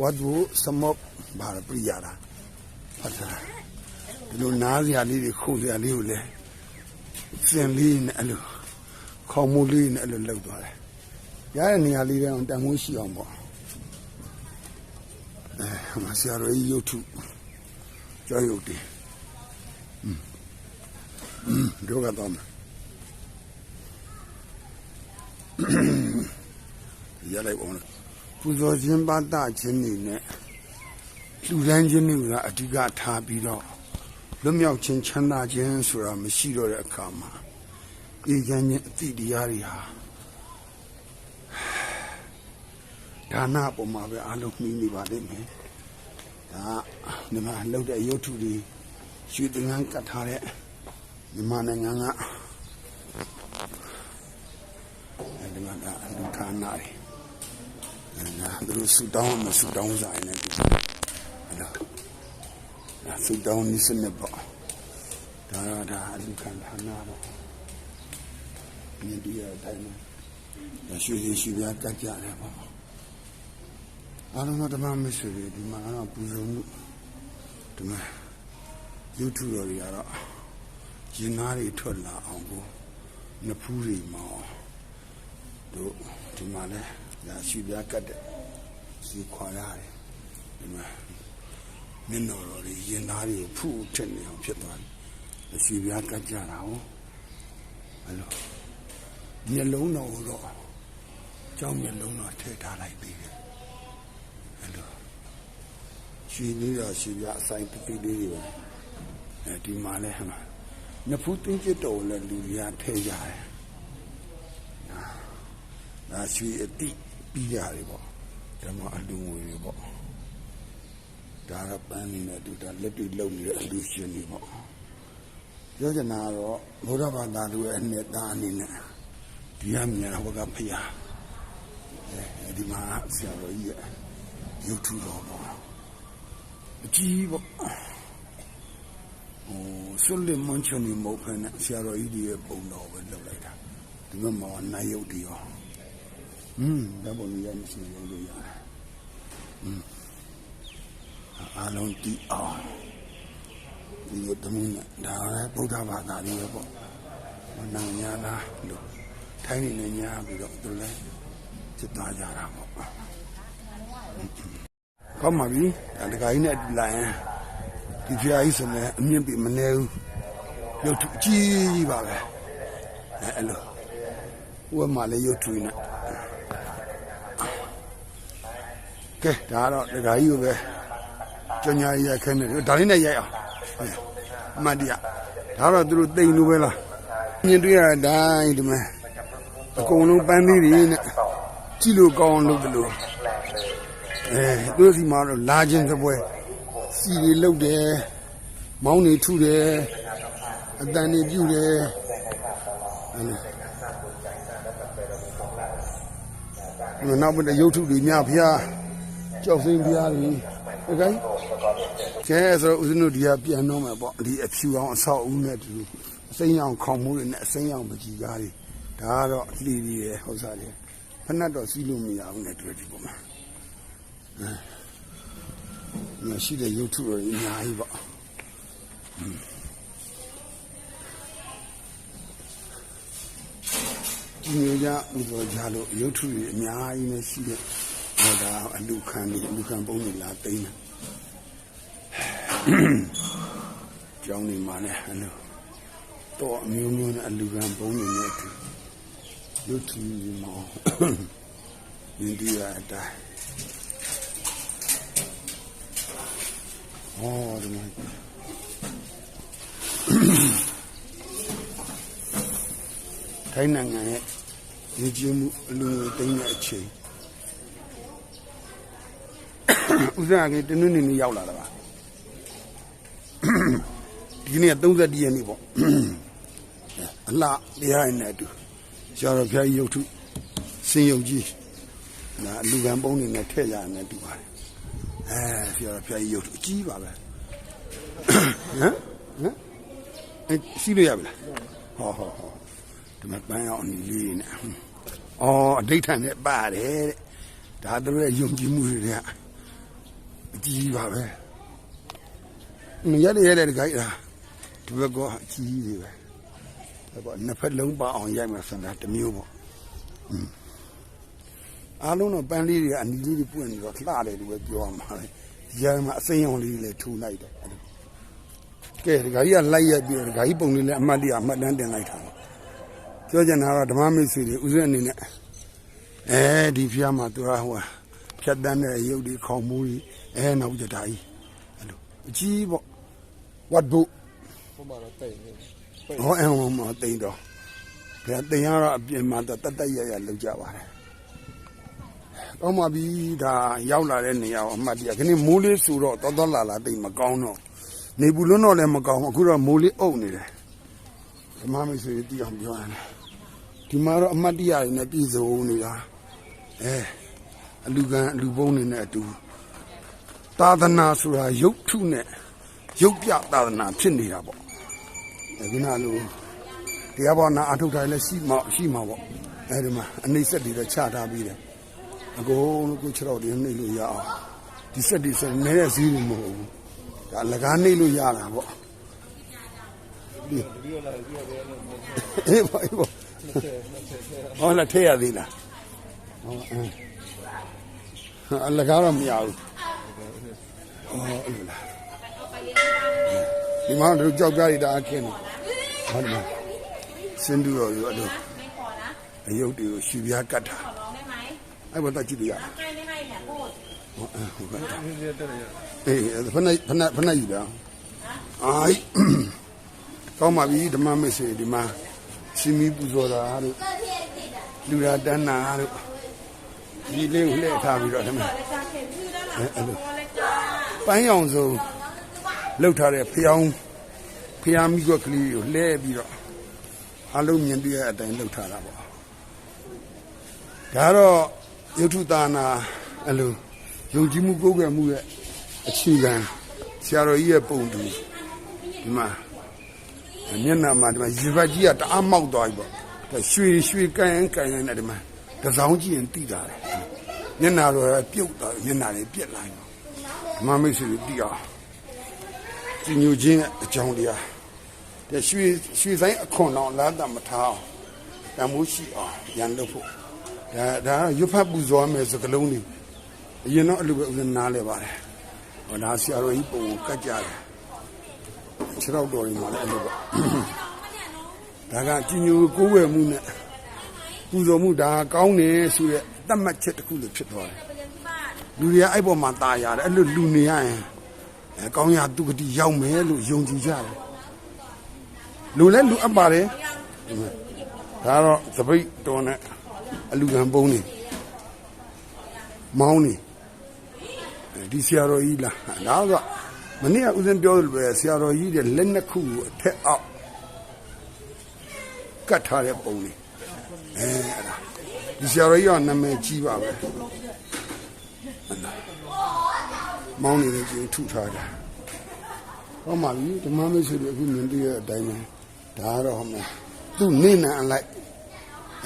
ဝတ်ဘူးစမော့ဘာပြရတာဟုတ်လားဒီလိုနားစရာလေးတွေခုစရာလေးကိုလည်းစင်လေးနဲ့အဲ့လိုခေါမှုလေးနဲ့အဲ့လိုလှုပ်သွားတယ်ရတဲ့နေရာလေးတောင်တန်ဖိုးရှိအောင်ပေါ့အဲမဆရာတော်ကြီးရုပ်ထုကြောက်ရုပ်တည်อืมဒုက္ခတော့မှာရလိုက်အောင်လား ပူဇော်ခြင်းပတခြင်းနေနဲ့လူတန်းခြင်းတွေကအဓိကထားပြီးတော့လွတ်မြောက်ခြင်းချမ်းသာခြင်းဆိုတာမရှိတော့တဲ့အခါမှာအေးချမ်းခြင်းအတိတရားတွေဟာဒါနပုံမှာပဲအလုံးမှီးနေပါလိမ့်မယ်ဒါဒီမှာလှုပ်တဲ့ရုပ်ထုတွေရွှေသင်္ကန်းကတ်ထားတဲ့မြန်မာနိုင်ငံကအဲဒီမှာဒါလူခန္ဓာတွေ အဲဒါသူတို့ဆူတောင်းမဆူတောင်းဆိုင်နဲ့ဒီအဲ့ဒါဒါဆူတောင်းနည်းစနစ်ပေါ့ဒါတော့ဒါလူခန္ဓာနာပေါ့မြင်ဒီရတိုင်းမှာဒါရွှေစီရွှေပြားကတ်ကြတယ်ပေါ့အားလုံးတော့ဓမ္မမဆွေတွေဒီမှာတော့ပူဇော်မှုဒီမှာ YouTube တော်တွေကတော့ရင်သားတွေထွက်လာအောင်ကိုနဖူးတွေမောင်းတို့ဒီမှာလဲ ဒါရွှေပြားကတ်တဲ့စီခွာရတယ်ဒီမှာမျက်နှာတော်တွေရင်သားတွေကိုဖူးထက်နေအောင်ဖြစ်သွားတယ်ရွှေပြားကတ်ကြတာဟုတ်အဲ့လိုမျက်လုံးတော်ကိုတော့ကြောင်းမျက်လုံးတော်ထည့်ထားလိုက်ပြီအဲ့လိုရွှေလေးတော်ရွှေပြားအဆိုင်တတိလေးတွေပဲအဲဒီမှာလဲဟမှာနဖူးတင်းကျစ်တော်လည်းလူများထဲကြတယ်။ဒါရွှေအတိ ပြီးရတယ်ပေါ့။ဒါမှအလူငွေတွေပေါ့။ဒါကပန်းနေတယ်သူဒါလက်တွေလုံနေတဲ့အလူရှင်တွေပေါ့။ပြောချင်တာကတော့ဘုရားဘာသာလူရဲ့အနှစ်သားအနေနဲ့ဒီကမြန်ဟောကဖရာအဲဒီမှာဆရာတော်ကြီးရဲ့ရုပ်ထုတော်ပေါ့။အကြီးပေါ့။ဟိုဆွလင်မွန်ချွန်နီမဟုတ်ဖ ೇನೆ ဆရာတော်ကြီးဒီရဲ့ပုံတော်ပဲလုပ်လိုက်တာဒီမှာမနိုင်ရုပ်တည်ရော อืมဒါပုံကြီးရမရှိရုပ်လို့ရတယ်อืมအားလုံးတီးအောင်ဒီလိုတမင်းနဲ့ဒါလည်းဗုဒ္ဓဘာသာလေးပဲပေါ့နာညာလားလို့ထိုင်းနေညာပြီးတော့သူလည်းစစ်သားကြတာပေါ့ကောင်းပါပြီဒါတခါကြီးနဲ့လာရင် ဒီဖျားကြီးဆိုလည်းအမြင့်ပြမနေဘူးရုပ်ထုအကြီးကြီးပါပဲအဲအဲ့လိုဝက်မှလည်းရုပ်ထုနေ ကဲဒါတော့ဒကာကြီးကိုပဲကြောင်ညာရိုက်ခဲနေတယ်ဒါလေးနဲ့ရိုက်အောင်ဟုတ်အမှန်တရားဒါတော့သူတို့တိမ်လို့ပဲလားမြင်တွေ့ရတဲ့အတိုင်းဒီမှာအကုန်လုံးပန်းသေးတွေနဲ့ကြည့်လို့ကောင်းအောင်လုပ်တယ်လို့အဲသူတို့စီမှာတော့လာခြင်းသပွဲစီတွေလုတ်တယ်မောင်းတွေထုတယ်အတန်တွေပြုတ်တယ်အဲ့လိုနောက်ပြီးရုပ်ထုတွေညဖျား ကြောက်စိမ့်ဖျားတွေဟုတ်ကဲ့ကျဲဆိုတော့ဦးဇင်းတို့ဒီကပြန်တော့မယ်ပေါ့ဒီအဖြူအောင်အဆောက်အဦနဲ့တူအစိမ်းအောင်ခေါင်မှုတွေနဲ့အစိမ်းအောင်ပကြီးကားတွေဒါကတော့လှီတွေရယ်ဟုတ်စားတယ်ဖက်နှက်တော့စီးလို့မရဘူးနဲ့တွေ့ဒီပုံမှာညရှိတဲ့ရုပ်ထုတော်ကြီးအများကြီးပေါ့ဒီမျိုးကြဥပဒေကြလို့ရုပ်ထုတွေအများကြီးနဲ့ရှိတဲ့ ဟောတာအလူခံနေအလူခံပုံးနေလာသိမ်းတာကျောင်းနေမှာလည်းအလိုတော့အမျိုးမျိုးနဲ့အလူခံပုံးနေတဲ့အတူလူထီမောင်ယဉ်ဒီရအတိုင်းဟောဒီမှာထိုင်းနိုင်ငံရဲ့ရည်ကြီးမှုအလူငွေသိမ်းတဲ့အချိန် ဥစားကတနည်းနည်းရောက်လာတာပါဒီနေ့31ရက်နေ့ပေါ့အလှတရားရနဲ့အတူဆရာတော်ဘုရားကြီးရုပ်ထုစင်ယုတ်ကြီးဒါအလူကံပုံးနေနဲ့ထည့်ရမယ်တူပါတယ်အဲဆရာတော်ဖျားကြီးရုပ်အကြီးပါပဲဟမ်ဟမ်အဲရှိလို့ရပြီလားဟောဟောဟောဒီမှာပန်းအောင်အနီလေးနဲ့အော်အဋိဋ္ဌာန်နဲ့ပါတယ်တဲ့ဒါတို့ရဲ့ယုံကြည်မှုတွေကအ ကြီးပါပဲမရတဲ့ရတဲ့ခိုင်းတာဒီဘက်ကအကြီးတွေပဲဒါပေါ့နှစ်ဖက်လုံးပါအောင်ရိုက်မှဆိုတာတစ်မျိုးပေါ့အားလုံးတော့ပန်းလေးတွေကအနီလေးတွေပွင့်နေတော့လှတယ်လို့ပဲပြောရမှာလေဒီကြားမှာအစိမ်းရောင်လေးတွေလည်းထူလိုက်တယ်အဲ့လိုကဲဒီကကြီးကလိုက်ရက်ပြီးတော့ဒီကကြီးပုံလေးလည်းအမှတ်တရအမှတ်တမ်းတင်လိုက်တာပေါ့ပြောချင်တာကတော့ဓမ္မမိတ်ဆွေတွေဥစဉ်အနေနဲ့အဲဒီဖျားမှာသူကဟိုဖြတ်တန်းတဲ့ရုပ်တွေခေါင်းမူးကြီး အဲနောက်ကြတာကြီးအဲ့လိုအကြီးပေါ့ဝတ်ဘုဟိုမှာတော့တိတ်နေဟောအဲ့ဟောမှာတိန်တော့ဒါတိန်ရတော့အပြင်မှာတတ်တတ်ရရလောက်ကြပါတယ်။ကောင်းပါပြီဒါရောက်လာတဲ့နေရာကိုအမှတ်တရခဏမိုးလေးဆူတော့တော်တော်လာလာတိတ်မကောင်းတော့နေဘူးလွန်းတော့လည်းမကောင်းဘူးအခုတော့မိုးလေးအုပ်နေတယ်။ဓမ္မမိတ်ဆွေတီးအောင်ပြောရတယ်။ဒီမှာတော့အမှတ်တရတွေနဲ့ပြည်စုံနေတာအဲအလူကန်အလူပုံးနေနဲ့အတူ သာသနာဆိုတာရုပ်ထုနဲ့ရုပ်ပြသာသနာဖြစ်နေတာပေါ့အခုနလိုတရားပေါ်နာအထုတ်တိုင်းလည်းရှိမှရှိမှာပေါ့အဲဒီမှာအနှိမ့်ဆက်တွေတော့ချထားပြီးတယ်အကုန်လုံးကိုခြေတော့တွေနှိမ့်လို့ရအောင်ဒီဆက်ဒီဆက်နဲတဲ့ဈေးတွေမဟုတ်ဘူးဒါလကားနှိမ့်လို့ရတာပေါ့ဒီအေးပါအေးပါဟောလာထဲရသေးလားဟောအလကားတော့မရဘူး အော်အဲ့လိုလားဒီမှာတို့ကြောက်ကြရတာအခင်းဟုတ်တယ်စင်တူရောရောတို့အယုတ်တွေကိုရှူပြားကတ်တာအဲ့ဘာတက်ကြည့်ရဟုတ်ကဲ့အေးဖနဖနဖနယူတာအိုင်းကောင်းပါပြီဓမ္မမိတ်ဆွေဒီမှာရှင်မီပူဇော်တာတို့လူရာတန်းနာတို့ဒီလေးကိုလှည့်ထားပြီးတော့ဓမ္မအဲ့လို မ်းရောင်စုံလောက်ထားတဲ့ဖျောင်းဖျားမိကွက်ကလေးကိုလှဲပြီးတော့အလုံးမြင်တွေ့ရတဲ့အတိုင်းလောက်ထားတာပေါ့ဒါတော့ယုတ်ထုသာနာအလိုယုံကြည်မှုကိုယ်ကွယ်မှုရဲ့အခြေခံဆရာတော်ကြီးရဲ့ပုံတူဒီမှာမျက်နှာမှာဒီမှာရေဘက်ကြီးကတအားမောက်သွားပြီပေါ့ဒါရွှေရွှေကန်ကန်နဲ့ဒီမှာတစောင်းကြည့်ရင်တိတာတယ်မျက်နှာတော့ပြုတ်သွားမျက်နှာလေးပြက်လာတယ် ဓမ္မမိတ်ဆွေတွေတိအောင်ကြီးညိုခြင်းရဲ့အကြောင်းတရားတဲ့ရွှေရွှေဆိုင်အခွန်တော်လာတမထားအောင်တန်မိုးရှိအောင်ရန်လို့ဖို့ဒါဒါကရွတ်ဖတ်ပူဇော်မယ်စကလုံးတွေအရင်တော့အဲ့လိုပဲဥစဉ်နားလဲပါတယ်ဟောဒါဆရာတော်ကြီးပုံကိုကတ်ကြတယ်ခြေတော့တော်ရင်မှလည်းအဲ့လိုပေါ့ဒါကကြီးညိုကိုးဝယ်မှုနဲ့ပူဇော်မှုဒါကောင်းတယ်ဆိုတဲ့တတ်မှတ်ချက်တစ်ခုလိုဖြစ်သွားတယ် လူတွေကအဲ့ပေါ်မှာตายရတယ်အဲ့လိုလူနေရရင်အဲကောင်းရသူကတိရောက်မယ်လို့ယုံကြည်ကြတယ်လူလည်းလူအပ်ပါတယ်ဒါတော့သပိတ်တော်နဲ့အလူကံပုံးနေမောင်းနေအဲဒီဆရာတော်ကြီးလားဒါကမနေ့ကဦးစင်းပြောလို့ပဲဆရာတော်ကြီးတဲ့လက်နှစ်ခုကိုအထက်အောက်ကတ်ထားတဲ့ပုံလေးအဲအဲ့ဒါဒီဆရာတော်ကြီးကနာမည်ကြီးပါပဲ မောင်းနေတဲ့ကျင်းထုထားတာဟောမှာပြီဓမ္မမိတ်ဆွေတွေအခုမြင်တွေ့ရတဲ့အတိုင်းပဲဒါကတော့ဟောမှာသူ့နေနာအလိုက်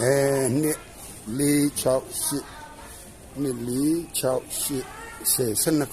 အဲနှစ်၄6 8နှစ်၄6 8 10 12ခု